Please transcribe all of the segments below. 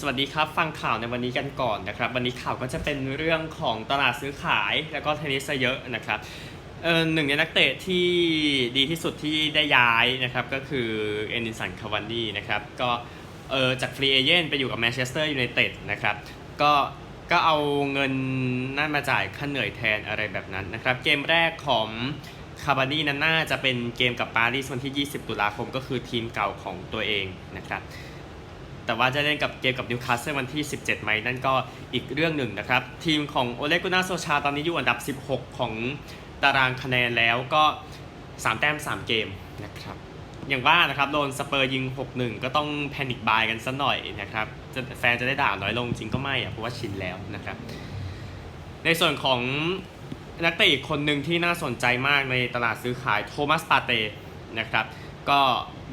สวัสดีครับฟังข่าวในวันนี้กันก่อนนะครับ วันนี้ข่าวก็จะเป็นเรื่องของตลาดซื้อขายแล้วก็เทนนิสซะเยอะนะครับเออหนึ่งในนักเตะที่ดีที่สุดที่ได้ย้ายนะครับก็คือเอนิสันคาวานีนะครับก็เออจากฟรีเอเจนต์ไปอยู่กับแมนเชสเตอร์ยูไนเต็ดนะครับก็ก็เอาเงินนั่นมาจ่ายค่าเหนื่อยแทนอะไรแบบนั้นนะครับเกมแรกของคาบานีนั้นน่าจะเป็นเกมกับปารีสวันที่ 20 ตุลาคมก็คือทีมเก่าของตัวเองนะครับ แต่ว่าจะเล่นกับเกมกับนิวคาสเซิลวันที่ 17 ไหมนั่นก็อีกเรื่องหนึ่งนะครับ ทีมของโอเลกุนาโซชาตอนนี้อยู่อันดับ 16 ของตารางคะแนนแล้วก็ 3 แต้ม 3 เกมนะครับอย่างว่านะครับโดนสเปอร์ยิง 6-1 ก็ต้องแพนิคบายกันสัหน่อยนะครับจะแฟนจะได้ด่าน้อยลงจริงก็ไม่อะเพราะว่าชินแล้วนะครับในส่วนของนักเตะอีกคนหนึ่งที่น่าสนใจมากในตลาดซื้อขายโทมัสปาเต้นะครับ ก็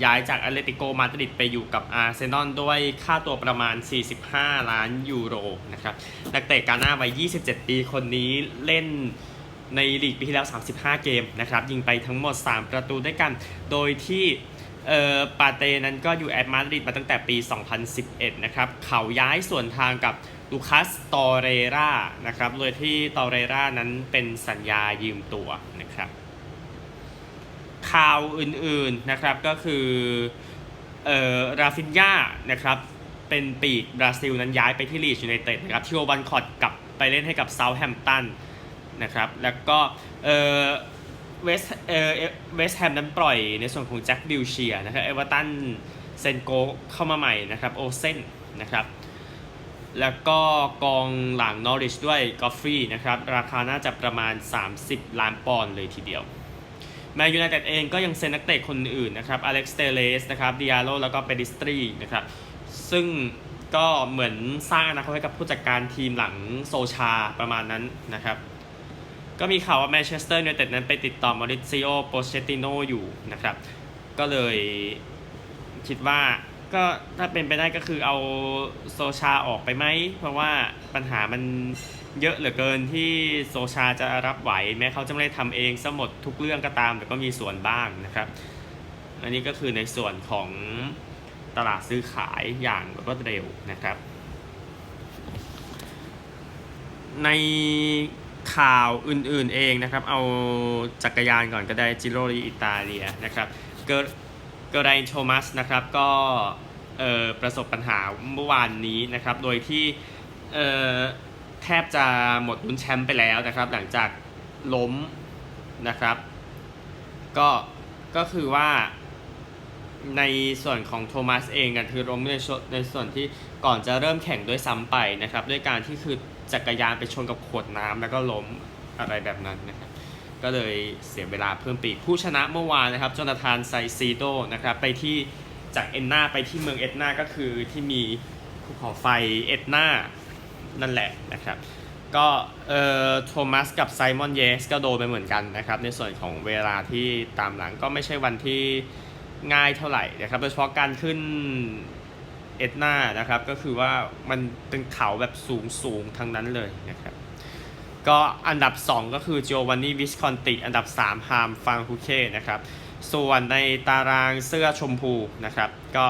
ย้ายจากอตเลติโกมาดริดไปอยู่กับอาร์เซนอลด้วยค่าตัวประมาณ 45 ล้านยูโรนะครับนักเตะกาหน้าวัย 27 ปีคนนี้เล่นในลีกปีที่แล้ว 35 เกมนะครับ ยิงไปทั้งหมด 3 ประตูด้วยกัน โดยที่เอ่อปาเต้นั้นก็อยู่แอตมาดริดมาตั้งแต่ปี 2011 นะครับ เขาย้ายส่วนทางกับลูคัส ตอเรรานะครับ โดยที่ตอเรรานั้นเป็นสัญญายืมตัวนะครับ ข่าวอื่นๆนะครับก็คือเอ่อราฟินญานะครับเป็นปีกบราซิลนั้นย้ายไปที่ลีดยูไนเต็ดนะครับที่โอบันคอตกลับไปเล่นให้กับเซาท์แฮมป์ตันนะครับแล้วก็เอ่อเวสเอ่อเวสแฮมนั้นปล่อยในส่วนของแจ็คบิลเชียนะครับเอเวอร์ตันเซนโกเข้ามาใหม่นะครับโอเซนนะครับแล้วก็กองหลังนอริชด้วยกอฟฟี่นะครับ ราคาน่าจะประมาณ 30 ล้านปอนด์เลยทีเดียว แมนยูไนเต็ดเองก็ยังเซ็นนักเตะคนอื่นนะครับอเล็กซ์เตเลสนะครับดิอาโลแล้วก็เปดิสตรีนะครับซึ่งก็เหมือนสร้างอนาคตให้กับผู้จัดการทีมหลังโซชาประมาณนั้นนะครับ ก็มีข่าวว่าแมนเชสเตอร์ยูไนเต็ดนั้นไปติดต่อมาริซิโอโปเชติโนอยู่นะครับ ก็เลยคิดว่าก็ถ้าเป็นไปได้ก็คือเอาโซชาออกไปไหม เพราะว่าปัญหามัน เยอะเหลือเกินที่โซชาจะรับไหว แม้เขาจะไม่ได้ทำเองซะหมดทุกเรื่องก็ตาม แต่ก็มีส่วนบ้างนะครับ อันนี้ก็คือในส่วนของตลาดซื้อขายอย่างรวดเร็วนะครับ ในข่าวอื่นๆเองนะครับ เอาจักรยานก่อนก็ได้จิโรดีอิตาเลียนะครับ เกอร์เกรนโทมัสนะครับก็ประสบปัญหาเมื่อวานนี้นะครับ โดยที่ แทบจะหมดลุ้นแชมป์ไปแล้วนะครับ หลังจากล้มนะครับ ก็ก็คือว่าในส่วนของโทมัสเองกันคือล้มในส่วนในส่วนที่ก่อนจะเริ่มแข่งด้วยซ้ำไปนะครับ ด้วยการที่คือจักรยานไปชนกับขวดน้ำแล้วก็ล้มอะไรแบบนั้นนะครับ ก็เลยเสียเวลาเพิ่มปีกผู้ชนะเมื่อวานนะครับจนาธานไซซีโดนะครับไปที่จากเอ็นนาไปที่เมืองเอ็ดนาก็คือที่มีภูเขาไฟเอ็ดนา นั่นแหละนะครับ ก็เอ่อโทมัสกับไซมอนเยสก็โดนไปเหมือนกันนะครับ ในส่วนของเวลาที่ตามหลังก็ไม่ใช่วันที่ง่ายเท่าไหร่นะครับโดยเฉพาะการขึ้นเอ็ดนานะครับ ก็คือว่ามันเป็นเขาแบบสูงสูงๆทั้งนั้นเลยนะครับ ก็อันดับ 2 ก็คือโจวานนี่วิสคอนติ อันดับ 3 ฮามฟังคุเช่นะครับ ส่วนในตารางเสื้อชมพูนะครับ ก็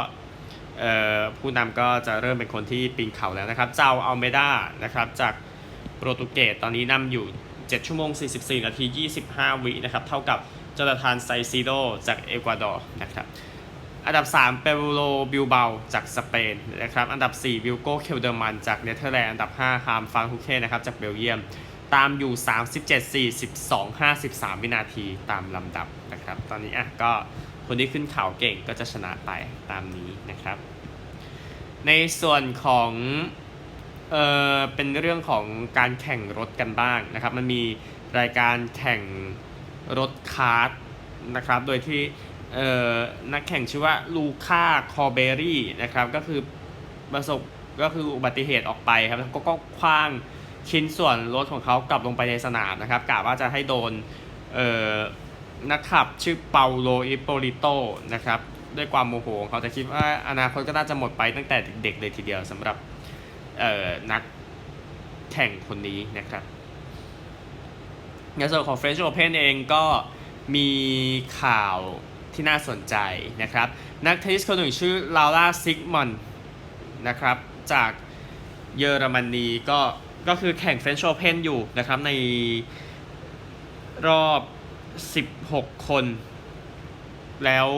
ผู้นำก็จะเริ่มเป็นคนที่ปีนเขาแล้วนะครับ เจ้าอัลเมดานะครับจากโปรตุเกสตอนนี้นำอยู่ 7 ชั่วโมง 44 นาที 25 วินะครับเท่ากับจอร์ธานไซซิโดจากเอกวาดอร์นะครับอันดับ 3 เปโลบิลเบาจากสเปนนะครับอันดับ 4 วิลโกเคลเดอร์มันจากเนเธอร์แลนด์อันดับ 5 ฮามฟังฮุเช่นะครับจากเบลเยียม ตามอยู่ 37 42 53 วินาทีตามลำดับนะครับตอนนี้อะก็ คนที่ขึ้นเขาเก่งก็จะชนะไปตามนี้นะครับ ในส่วนของเออเป็นเรื่องของการแข่งรถกันบ้างนะครับ มันมีรายการแข่งรถคาร์ทนะครับ โดยที่เออนักแข่งชื่อว่าลูค่าคอเบรี่นะครับ ก็คือประสบก็คืออุบัติเหตุออกไปครับแล้วก็ก็คว้างชิ้นส่วนรถของเขากลับลงไปในสนามนะครับกะว่าจะให้โดนเออ นักขับชื่อเปาโลอิโปลิโตนะครับด้วยความโมโหของเขาแต่คิดว่าอนาคตก็น่าจะหมดไปตั้งแต่เด็กๆเลยทีเดียวสำหรับนักแข่งคนนี้นะครับในส่วนของ French Open เองก็มีข่าวที่น่าสนใจนะครับ นักเทนนิสคนหนึ่งชื่อลาล่าซิกมอนนะครับจากเยอรมนีก็ก็คือแข่งเฟรนช์โอเพนอยู่นะครับในรอบ 16คน แล้ว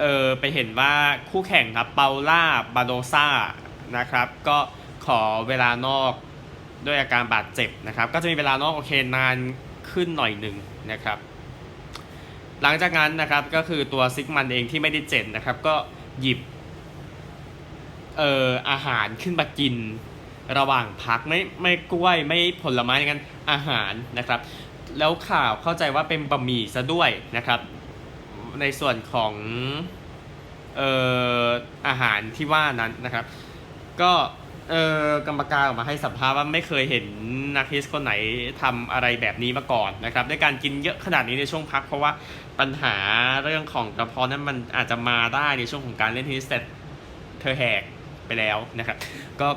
เออไปเห็นว่าคู่แข่งครับเปาล่าบาโดซ่านะครับ ก็ขอเวลานอกด้วยอาการบาดเจ็บนะครับ ก็จะมีเวลานอกโอเคนานขึ้นหน่อยหนึ่งนะครับ หลังจากนั้นนะครับก็คือตัวซิกมันเองที่ไม่ได้เจ็บนะครับ ก็หยิบเอ่ออาหารขึ้นมากินระหว่างพักไม่ไม่กล้วยไม่ผลไม้กันอาหารนะครับ แล้วข่าวเข้าใจว่าเป็นบะหมี่ซะด้วยนะครับ ในส่วนของเอ่ออาหารที่ว่านั้นนะครับ ก็เอ่อกรรมการออกมาให้สัมภาษณ์ว่าไม่เคยเห็นนักเทสคนไหนทำอะไรแบบนี้มาก่อนนะครับด้วยการกินเยอะขนาดนี้ในช่วงพัก เพราะว่าปัญหาเรื่องของกระเพาะนั้นมันอาจจะมาได้ในช่วงของการเล่นเทนนิสแต่เธอแหกไปแล้วนะครับ ก็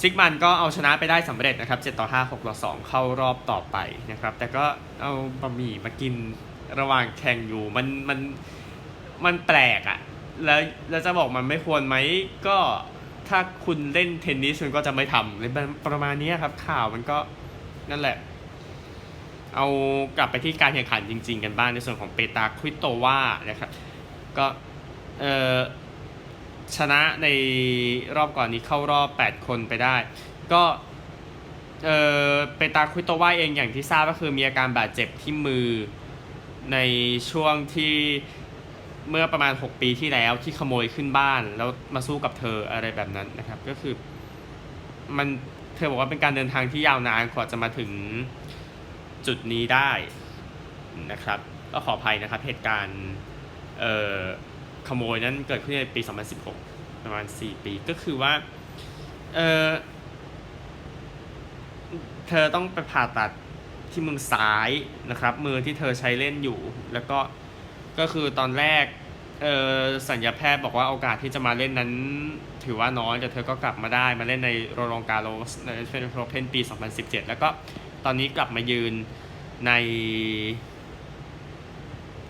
ซิกมันก็เอาชนะไปได้สำเร็จนะครับ7ต่อ5 6ต่อ2 เข้ารอบต่อไปนะครับ แต่ก็เอาบะหมี่มากินระหว่างแข่งอยู่มันมันมันแปลกอะ่ะแล้วแล้วจะบอกมันไม่ควรไหมก็ถ้าคุณเล่นเทนนิสคุณก็จะไม่ทำเลยประมาณนี้ครับ ข่าวมันก็นั่นแหละ เอากลับไปที่การแข่งขันจริง ๆ กันบ้างในส่วนของเปตาควิโตวานะครับก็เออ ชนะในรอบก่อนนี้เข้ารอบ 8 คนไปได้ ก็เออเปตาควิโตวาเองอย่างที่ทราบก็คือมีอาการบาดเจ็บที่มือในช่วงที่เมื่อประมาณ 6 ปีที่แล้วที่ขโมยขึ้นบ้าน แล้วมาสู้กับเธออะไรแบบนั้นนะครับ ก็คือมันเธอบอกว่าเป็นการเดินทางที่ยาวนานกว่าจะมาถึงจุดนี้ได้นะครับ ก็ขออภัยนะครับเหตุการณ์เอ่อ ขโมยนั้นเกิดขึ้นในปี 2016 ประมาณ 4 ปีก็คือว่า เออเธอต้องไปผ่าตัดที่มือซ้ายนะครับ มือที่เธอใช้เล่นอยู่ แล้วก็ก็คือตอนแรกเออสัญญาแพทย์บอกว่าโอกาสที่จะมาเล่นนั้น ถือว่าน้อยแต่เธอก็กลับมาได้มาเล่นในโรลองกาโรสในเฟนโรเพนปี 2017 แล้วก็ตอนนี้กลับมายืนใน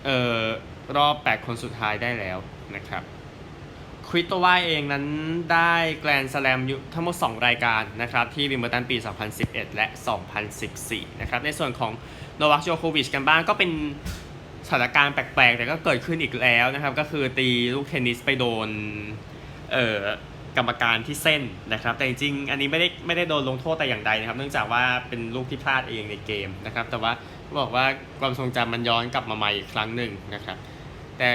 เอ่อ รอบ 8 คนสุดท้ายได้แล้วนะครับควิตโตวาเองนั้นได้แกรนด์สแลมอยู่ทั้งหมด 2 รายการนะครับที่วิมเบลตันปี 2011 และ 2014 นะครับในส่วนของโนวัคโจโควิชกันบ้างก็เป็นสถานการณ์แปลกๆ แต่ก็เกิดขึ้นอีกแล้วนะครับ ก็คือตีลูกเทนนิสไปโดนเอ่อกรรมการที่เส้นนะครับ แต่จริงๆ อันนี้ไม่ได้ไม่ได้โดนลงโทษแต่อย่างใดนะครับ เนื่องจากว่าเป็นลูกที่พลาดเองในเกมนะครับ แต่ว่าบอกว่าความทรงจำมันย้อนกลับมาใหม่อีกครั้งหนึ่งนะครับ แต่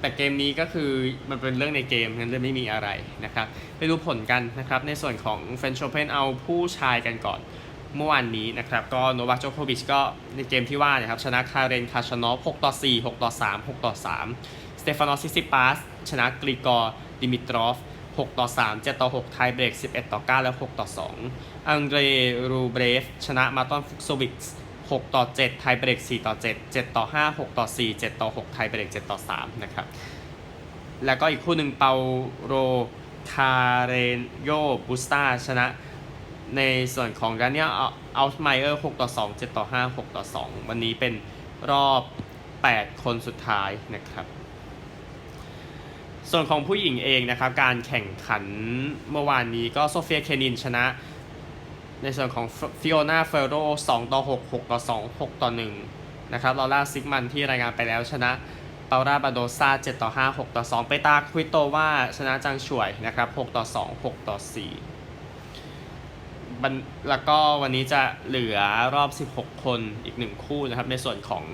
แต่เกมนี้ก็คือมันเป็นเรื่องในเกมนั้นเลยไม่มีอะไรนะครับ ไปดูผลกันนะครับ ในส่วนของเฟนช์โอเพนเอาผู้ชายกันก่อนเมื่อวานนี้นะครับ ก็โนวัคโจโควิชก็ในเกมที่ว่านะครับ ชนะคาเรนคาชานอฟ6ต่อ 4 6 ต่อ 3 6 ต่อ 3 สเตฟานอสซิซิปาส ชนะกริกอร์ดิมิตรอฟ 6 ต่อ 3 7 ต่อ 6 ไทยเบรก 11 ต่อ 9 และ 6 ต่อ 2 อังเดรรูเบรฟ ชนะมาตอนฟุกโซวิก 6 ต่อ 7 ไทยเบรก 4 ต่อ 7 7 ต่อ 5 6 ต่อ 4 7 ต่อ 6 ไทยเบรก 7 ต่อ 3 นะครับ แล้วก็อีกคู่หนึ่งเปาโรคาเรนโยบูสตาชนะในส่วนของดานิเอลอัลต์ไมเออร์6ต่อ 2 7 ต่อ 5 6 ต่อ 2 วันนี้เป็นรอบ 8 คนสุดท้ายนะครับ ส่วนของผู้หญิงเองนะครับ การแข่งขันเมื่อวานนี้ก็โซเฟียเคนินชนะ ในส่วนของฟิโอนาเฟโร2ต่อ6 6ต่อ2 6ต่อ1นะครับลอร่าซิกมันที่รายงานไปแล้วชนะเปาราบาโดซา7ต่อ5 6ต่อ2เปตาควิโตว่าชนะจังช่วยนะครับ6ต่อ2 6ต่อ4บันแล้วก็วันนี้จะเหลือรอบ 16 คนอีก 1 คู่นะครับ ในส่วนของ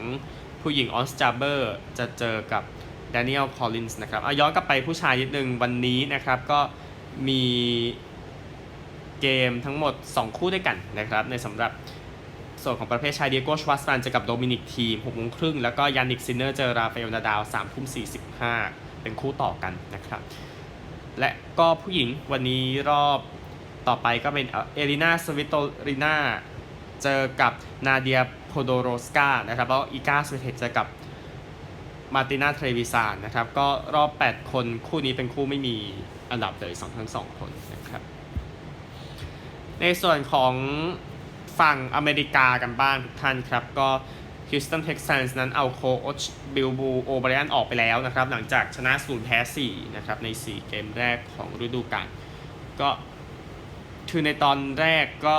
ผู้หญิงออสจาเบอร์จะเจอกับด a นิเอลคอลลินส์นะครับเอาย้อนกลับไปผู้ชายนิดนึงวันนี้นะครับก็มี เกมทั้งหมด 2 คู่ด้วยกันนะครับ ในสำหรับส่วนของประเภทชายเดียโกชวัสตันเจอกับโดมินิกทีม6โมงครึ่งแล้วก็ยานิกซินเนอร์เจอราฟาเอลนาดาว3ทุ่ม45 เป็นคู่ต่อกันนะครับ และก็ผู้หญิงวันนี้รอบต่อไปก็เป็นเอลินาสวิโตรินาเจอกับนาเดียโพโดโรสกานะครับแล้วอีกาสวิเทเจอกับมาตินาเทรวิซานนะครับ ก็รอบ 8 คนคู่นี้เป็นคู่ไม่มีอันดับเลยสองทั้งสองคนนะครับ ในส่วนของฝั่งอเมริกากันบ้างทุกท่านครับ ก็ Houston Texans นั้นเอาโคชบิลบูโอเบร a นออกไปแล้วนะครับ หลังจากชนะศูนย์แพ้4นะครับใน 4 เกมแรกของฤดูกาลก็คือในตอนแรกก็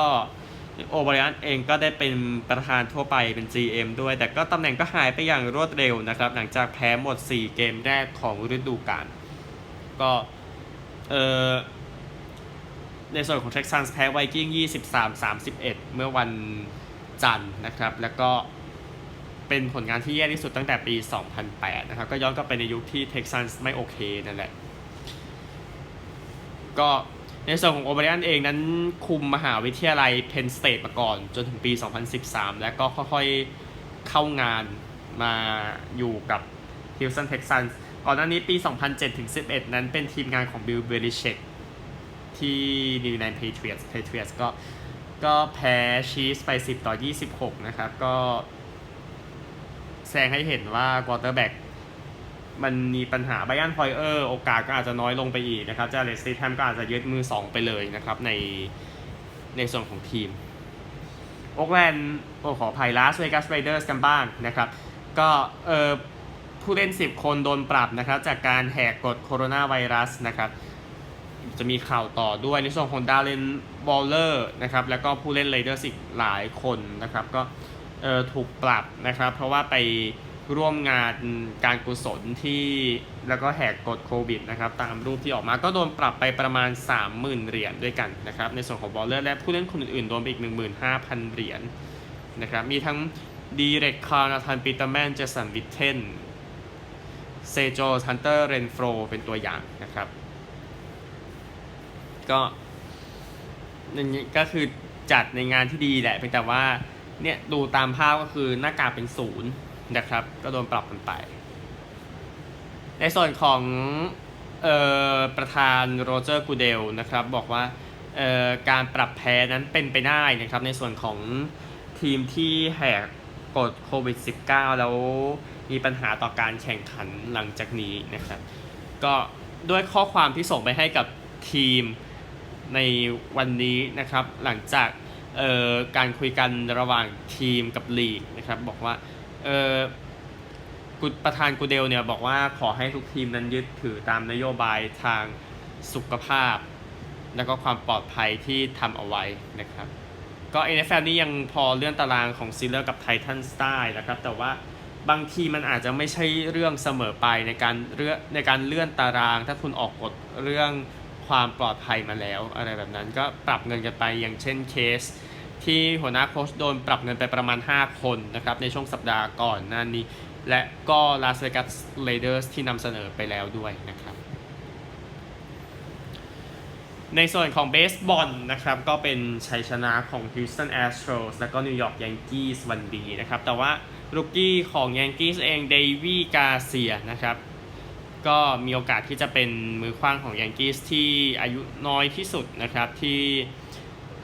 โอเบรอันเองก็ได้เป็นประธานทั่วไปเป็น GM ด้วย แต่ก็ตำแหน่งก็หายไปอย่างรวดเร็วนะครับ หลังจากแพ้หมด 4 เกมแรกของฤดูกาลก็เออ ในส่วนของ Texans แพ้ไวกิ้ง23-31 เมื่อวันจันทร์นะครับ แล้วก็เป็นผลงานที่แย่ที่สุดตั้งแต่ปี 2008 นะครับ ก็ย้อนกลับไปในยุคที่ Texans ไม่โอเคนั่นแหละ ก็ในส่วนของโอเบร a นเองนั้นคุมมหาวิทยาลัยเพนสเต e มาก่อน จนถึงปี 2013 แล้วก็ค่อยๆเข้างานมาอยู่กับ Houston Texans ก่อนหน้านี้ปี 2007ถึง11 นั้นเป็นทีมงานของ Bill Belichick ที่ New England Patriots Patriots ก็ก็แพ้ชีสไป 10 ต่อ 26 นะครับ ก็แสดงให้เห็นว่า quarterback มันมีปัญหาไบอันพอยเออร์โอกาสก็อาจจะน้อยลงไปอีกนะครับจาเลสตีแทมก็อาจจะยึดมือ 2 ไปเลยนะครับ ในในส่วนของทีมโอ๊กแลนด์โอ้ขออภัยลาสเวกัสไรเดอร์สกันบ้างนะครับ ก็เออผู้เล่น 10 คนโดนปรับนะครับ จากการแหกกฎโคโรนาไวรัสนะครับ จะมีข่าวต่อด้วยในส่วนของดาร์เลนบอลเลอร์นะครับแล้วก็ผู้เล่นไรเดอร์สิกหลายคนนะครับก็ถูกปรับนะครับ เพราะว่าไปร่วมงานการกุศลที่แล้วก็แหกกฎโควิดนะครับตามรูปที่ออกมาก็โดนปรับไปประมาณ 30,000 เหรียญด้วยกันนะครับในส่วนของบอลเลอร์และผู้เล่นคนอื่นๆโดนไปอีก 15,000 เหรียญนะครับมีทั้งดีเรกคาร์นาธานปีเตอร์แมนเจสันวิทเทนเซโจฮันเตอร์เรนโฟรเป็นตัวอย่างนะครับ ก็อย่างนี้ก็คือจัดในงานที่ดีแหละเพียงแต่ว่าเนี่ยดูตามภาพก็คือหน้ากากเป็นศูนย์นะครับ ก็โดนปรับกันไป ในส่วนของออประธานโรเจอร์กูเดลนะครับ บอกว่าการปรับแพ้นั้นเป็นไปได้นะครับ ในส่วนของทีมที่แหกกฎโควิด -19 แล้วมีปัญหาต่อการแข่งขันหลังจากนี้นะครับ ก็ด้วยข้อความที่ส่งไปให้กับทีม ในวันนี้นะครับ หลังจากเอ่อการคุยกันระหว่างทีมกับลีกนะครับ บอกว่าเอ่อกุประธานกูเดลเนี่ยบอกว่าขอให้ทุกทีมนั้นยึดถือตามนโยบายทางสุขภาพ แล้วก็ความปลอดภัยที่ทำเอาไว้นะครับ ก็ NFL นี่ยังพอเลื่อนตารางของซีเลอร์กับไททันสไตล์นะครับ แต่ว่าบางทีมันอาจจะไม่ใช่เรื่องเสมอไปในการเลื่อนในการเลื่อนตาราง ถ้าคุณออกกฎเรื่อง ความปลอดภัยมาแล้ว อะไรแบบนั้นก็ปรับเงินกันไปอย่างเช่นเคส ที่หัวหน้าโค้ชโดนปรับเงินไปประมาณ 5 คนนะครับในช่วงสัปดาห์ก่อนหน้านี้ และก็ Las Vegas Raiders ที่นำเสนอไปแล้วด้วยนะครับในส่วนของเบสบอลนะครับก็เป็นชัยชนะของ Houston Astros และก็ New York Yankees วันดีนะครับแต่ว่าลูกี้ของ Yankees เองเดวีกาเซียนะครับ ก็มีโอกาสที่จะเป็นมือขว้างของ Yankees ที่อายุน้อยที่สุดนะครับที่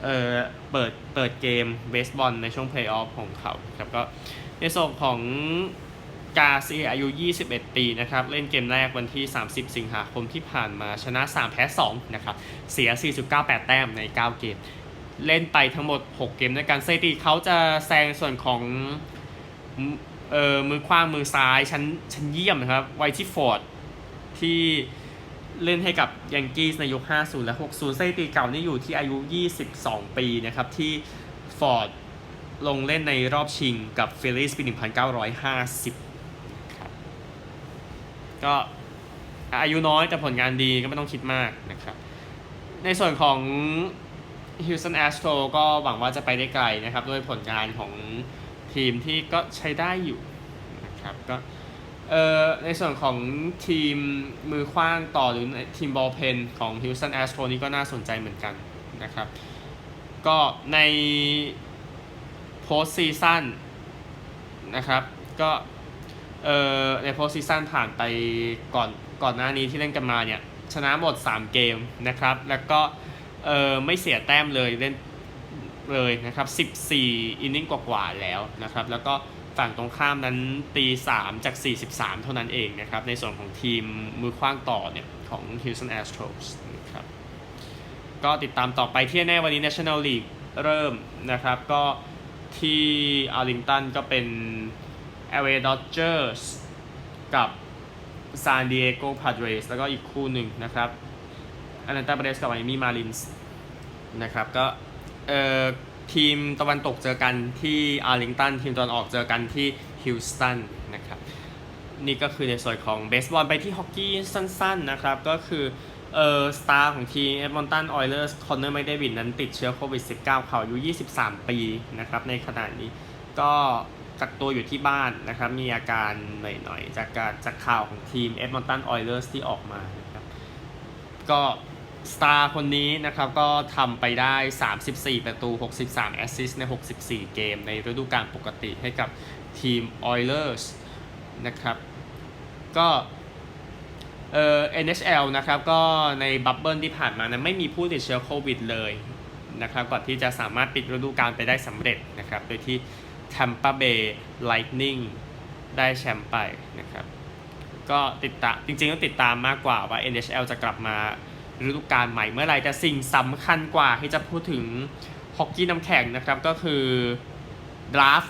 เอ่อเปิดเปิดเกมเบสบอลในช่วงเพลย์ออฟของเขาครับก็ในส่วนของกาซีอายุ 21 ปีนะครับ เล่นเกมแรกวันที่ 30 สิงหาคมที่ผ่านมาชนะ 3 แพ้2นะครับ เสีย 4.98 แต้มใน 9 เกม เล่นไปทั้งหมด 6 เกมด้วยกันสถิติเขาจะแซงส่วนของเอ่อมือขว้างมือซ้ายชั้นชั้นเยี่ยมนะครับไวที่ฟอร์ด ที่เล่นให้กับยังกี้ในยุค 50 และ 60สถิติเก่านี่อยู่ที่อายุ 22 ปีนะครับ ที่ฟอร์ดลงเล่นในรอบชิงกับฟิลิสปี 1950 ครับ ก็อายุน้อยแต่ผลงานดีก็ไม่ต้องคิดมากนะครับ ในส่วนของ Houston Astros ก็หวังว่าจะไปได้ไกลนะครับ ด้วยผลงานของทีมที่ก็ใช้ได้อยู่นะครับก็ เอ่อในส่วนของทีมมือขว้างต่อหรือทีมบอลเพนของ Houston Astros นี่ก็น่าสนใจเหมือนกันนะครับ ก็ในโพสซีซั่นนะครับ ก็เอ่อในโพสซีซั่นผ่านไปก่อนก่อนหน้านี้ที่เล่นกันมาเนี่ยชนะหมด 3 เกมนะครับ แล้วก็เอ่อไม่เสียแต้มเลยเล่นเลยนะครับ 14 อินนิ่งกว่าๆแล้วนะครับ แล้วก็ ฝั่งตรงข้ามนั้นตี 3 จาก 43 เท่านั้นเองนะครับ ในส่วนของทีมมือขว้างต่อเนี่ยของ Houston Astros นะครับก็ติดตามต่อไปที่แน่วันนี้ National League เริ่มนะครับก็ที่อาริงตันก็เป็น LA Dodgers กับ San Diego Padres แล้วก็อีกคู่หนึ่งนะครับอ t แลนตาเบรสกับไมอามี่มารินส์นะครับก็เอ่อ ทีมตะวันตกเจอกันที่อาร์ลิงตันทีมตะวันออกเจอกันที่ฮิลสตันนะครับนี่ก็คือในส่วนของเบสบอลไปที่ฮอกกี้สั้นๆนะครับ ก็คือเออสตาร์ของทีมเอดมอนตันออยเลอร์สคอนเนอร์ไมเดวินนั้นติดเชื้อโควิด -19 เขาอายุ 23 ปีนะครับในขณะนี้ก็กักตัวอยู่ที่บ้านนะครับมีอาการหน่อยๆ จากการจากข่าวของทีมเอดมอนตันออยเลอร์สที่ออกมานะครับก็ สตาร์คนนี้นะครับก็ทำไปได้ 34 ประตู 63 แอสซิสต์ใน 64 เกม ในฤดูกาลปกติให้กับทีม Oilers นะครับ ก็เอ่อ NHL นะครับก็ในบับเบิลที่ผ่านมานะไม่มีผู้ติดเชื้อโควิดเลยนะครับก่อนที่จะสามารถปิดฤดูกาลไปได้สำเร็จนะครับ โดยที่ Tampa Bay Lightning ได้แชมป์ไปนะครับ ก็ติดตามจริงๆก็ติดตามมากกว่าว่า NHL จะกลับมา ฤดูกาลใหม่เมื่อไหร่แต่สิ่งสำคัญกว่าที่จะพูดถึงฮอกกี้น้ำแข็งนะครับก็คือดราฟ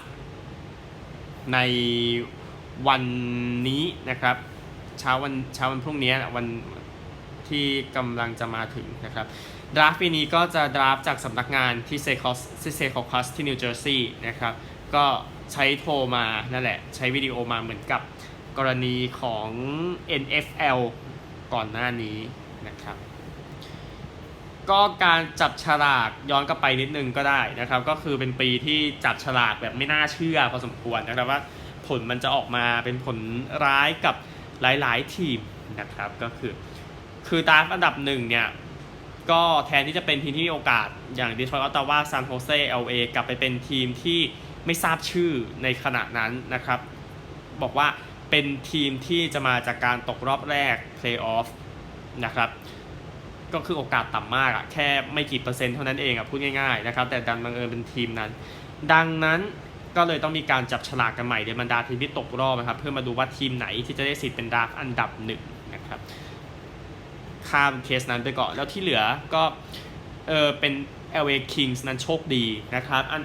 ในวันนี้นะครับเช้าวันเช้าวันพรุ่งนี้วันที่กำลังจะมาถึงนะครับดราฟปีนี้ก็จะดราฟจากสำนักงานที่เซคอสที่เซคอคัสที่นิวเจอร์ซีย์นะครับก็ใช้โทรมานั่นแหละ ใช้วิดีโอมาเหมือนกับกรณีของ NFL ก่อนหน้านี้นะครับ ก็การจับฉลากย้อนกลับไปนิดนึงก็ได้นะครับ ก็คือเป็นปีที่จับฉลากแบบไม่น่าเชื่อพอสมควรนะครับว่าผลมันจะออกมาเป็นผลร้ายกับหลาย ๆ ทีมนะครับก็คือ คือตามอันดับหนึ่งเนี่ยก็แทนที่จะเป็นทีมที่มีโอกาสอย่างดีทรอยต์ออตตาวาซานโฮเซเอลเอกลับไปเป็นทีมที่ไม่ทราบชื่อในขณะนั้นนะครับ บอกว่าเป็นทีมที่จะมาจากการตกรอบแรกเพลย์ออฟนะครับ ก็คือโอกาสต่ำมากอะแค่ไม่กี่เปอร์เซ็นต์เท่านั้นเองอะพูดง่ายๆนะครับแต่ดันบังเอิญเป็นทีมนั้น ดังนั้นก็เลยต้องมีการจับฉลากกันใหม่ในบรรดาทีมที่ตกรอบนะครับ เพื่อมาดูว่าทีมไหนที่จะได้สิทธิ์เป็นดาราฟอันดับหนึ่งนะครับข้ามเคสนั้นไปก่อนแล้วที่เหลือก็เออเป็น LA Kings นั้นโชคดีนะครับอัน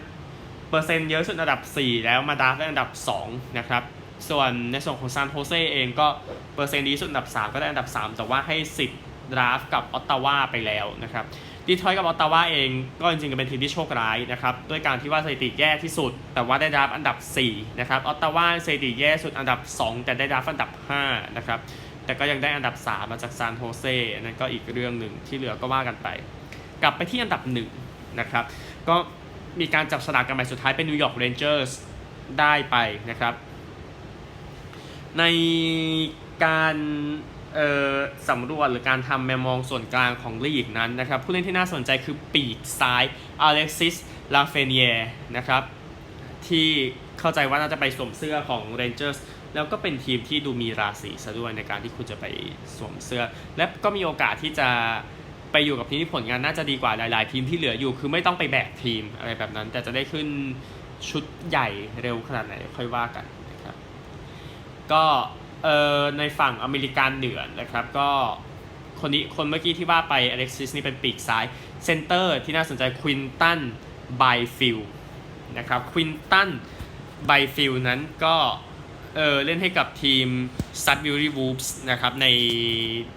เปอร์เซ็นต์เยอะสุดอันดับ 4 แล้วมาดาราฟได้อันดับ 2 นะครับ ส่วนในส่วนของซานโฮเซเองก็เปอร์เซ็นต์ดีสุดอันดับ 3 ก็ได้อันดับ 3 แต่ว่าให้สิทธิ์ ดราฟต์กับออตตาวาไปแล้วนะครับดีทรอยต์กับออตตาวาเองก็จริงๆก็เป็นทีมที่โชคร้ายนะครับด้วยการที่ว่าสถิติแย่ที่สุด แต่ว่าได้ดราฟต์อันดับ4นะครับออตตาวาสถิติแย่สุดอันดับ 2 แต่ได้ดราฟต์อันดับ5นะครับแต่ก็ยังได้อันดับ 3 มาจากซานโฮเซนนั้นก็อีกเรื่องหนึ่งที่เหลือก็ว่ากันไป กลับไปที่อันดับหนึ่งนะครับก็มีการจับสลากกันใหม่สุดท้ายเป็นนิวยอร์กเรนเจอร์สได้ไปนะครับ ในการ สำรวจหรือการทำแมมมองส่วนกลางของลีกนั้นนะครับ ผู้เล่นที่น่าสนใจคือปีกซ้ายอเล็กซิสลาเฟเนียนะครับ ที่เข้าใจว่าน่าจะไปสวมเสื้อของ Rangers แล้วก็เป็นทีมที่ดูมีราศีซะด้วยในการที่คุณจะไปสวมเสื้อ และก็มีโอกาสที่จะไปอยู่กับทีมที่ผลงานน่าจะดีกว่าหลายๆ ทีมที่เหลืออยู่คือไม่ต้องไปแบกทีมอะไรแบบนั้น แต่จะได้ขึ้นชุดใหญ่เร็วขนาดไหนค่อยว่ากันนะครับก็ เอ่อในฝั่งอเมริกันเหนือนะครับก็คนนี้คนเมื่อกี้ที่ว่าไปอเล็กซิสนี่เป็นปีกซ้ายเซนเตอร์ที่น่าสนใจควินตันไบฟิลนะครับควินตันไบฟิลนั้นก็เออเล่นให้กับทีม s u d b u r y Wolves นะครับใน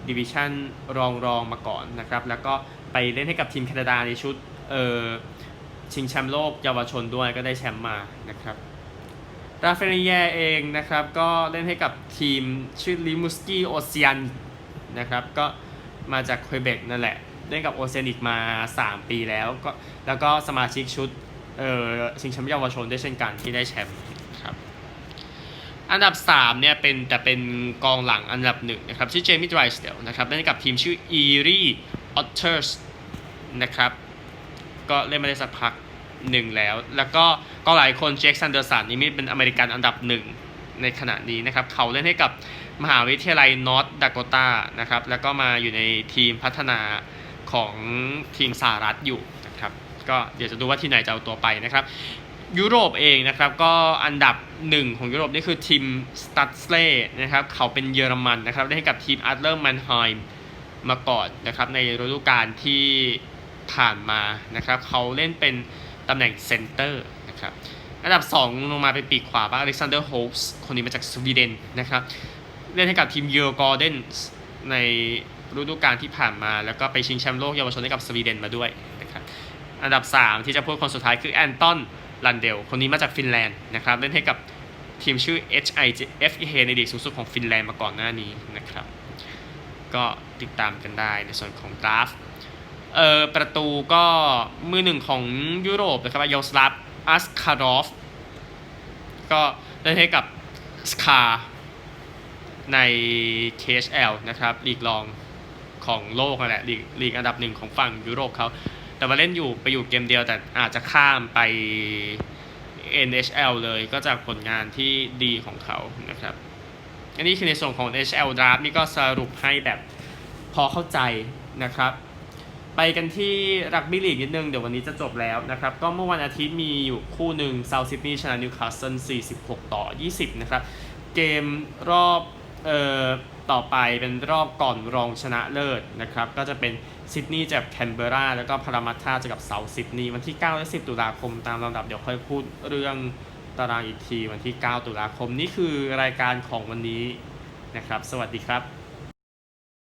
ดิวิชั่นรองรองมาก่อนนะครับแล้วก็ไปเล่นให้กับทีมแคนาดาในชุดเออชิงแชมป์โลกเยาวชนด้วยก็ได้แชมป์มานะครับ ราฟาเอลแยเองนะครับ ก็เล่นให้กับทีมชื่อลิมูสกี้โอเซียนนะครับ ก็มาจากควเบกนั่นแหละ เล่นกับโอเซียนิกมา 3 ปีแล้วก็แล้วก็สมาชิกชุดเอ่อชิงแชมป์เยาวชนได้เช่นกันที่ได้แชมป์ครับ อันดับ 3 เนี่ยเป็นแต่เป็นกองหลังอันดับหนึ่งนะครับ ชื่อเจมี่ไดรสเดลนะครับ เล่นกับทีมชื่ออีรีออตเทอร์สนะครับ ก็เล่นมาได้สักพัก หนึ่งแล้ว แล้วก็ก็หลายคนเจคซันเดอร์สันนี่มีเป็นอเมริกันอันดับหนึ่งในขณะนี้นะครับ เขาเล่นให้กับมหาวิทยาลัยนอร์ทดาโกตานะครับ แล้วก็มาอยู่ในทีมพัฒนาของทีมสหรัฐอยู่นะครับ ก็เดี๋ยวจะดูว่าที่ไหนจะเอาตัวไปนะครับ ยุโรปเองนะครับ ก็อันดับหนึ่งของยุโรปนี่คือทีมสตัดสเล่นะครับ เขาเป็นเยอรมันนะครับเล่นให้กับทีมอัตเลอร์มันไฮม์มาก่อนนะครับ ในฤดูกาลที่ผ่านมานะครับ เขาเล่นเป็น ตำแหน่งเซนเตอร์นะครับอันดับ 2 ลงมาเป็นปีกขวาบ้างอเล็กซานเดอร์โฮปส์คนนี้มาจากสวีเดนนะครับเล่นให้กับทีมเยอร์กอร์เดนในฤดูกาลที่ผ่านมา แล้วก็ไปชิงแชมป์โลกเยาวชนให้กับสวีเดนมาด้วยนะครับอันดับ 3 ที่จะพูดคนสุดท้ายคือแอนตอนลันเดลคนนี้มาจากฟินแลนด์นะครับเล่นให้กับทีมชื่อ HIFEH ในลีกสูงสุดของฟินแลนด์มาก่อนหน้านี้นะครับก็ติดตามกันได้ในส่วนของดราฟต์ เอ่อประตูก็มือหนึ่งของยุโรปนะครับยอสลาฟอัสคารอฟก็เล่นให้กับสคาใน KHL นะครับลีกรองของโลกนั่นแหละลีกลีกอันดับหนึ่งของฝั่งยุโรปเขาแต่ว่าเล่นอยู่ไปอยู่เกมเดียวแต่อาจจะข้ามไป NHL เลยก็จากผลงานที่ดีของเขานะครับ อันนี้คือในส่วนของ NHL Draft นี่ก็สรุปให้แบบพอเข้าใจนะครับ ไปกันที่รักบี้ลีกนิดนึง เดี๋ยววันนี้จะจบแล้วนะครับ ก็เมื่อวันอาทิตย์มีอยู่คู่หนึ่งเซาท์ซิดนีย์ชนะนิวคาสเซิล46 ต่อ 20 นะครับ เกมรอบเอ่อต่อไปเป็นรอบก่อนรองชนะเลิศนะครับ ก็จะเป็นซิดนีย์เจอกับแคนเบรา แล้วก็พารามัตทาเจอกับเซาท์ซิดนีย์วันที่ 9 และ 10 ตุลาคมตามลำดับเดี๋ยวค่อยพูดเรื่องตารางอีกทีวันที่ 9 ตุลาคมนี่คือรายการของวันนี้นะครับ สวัสดีครับ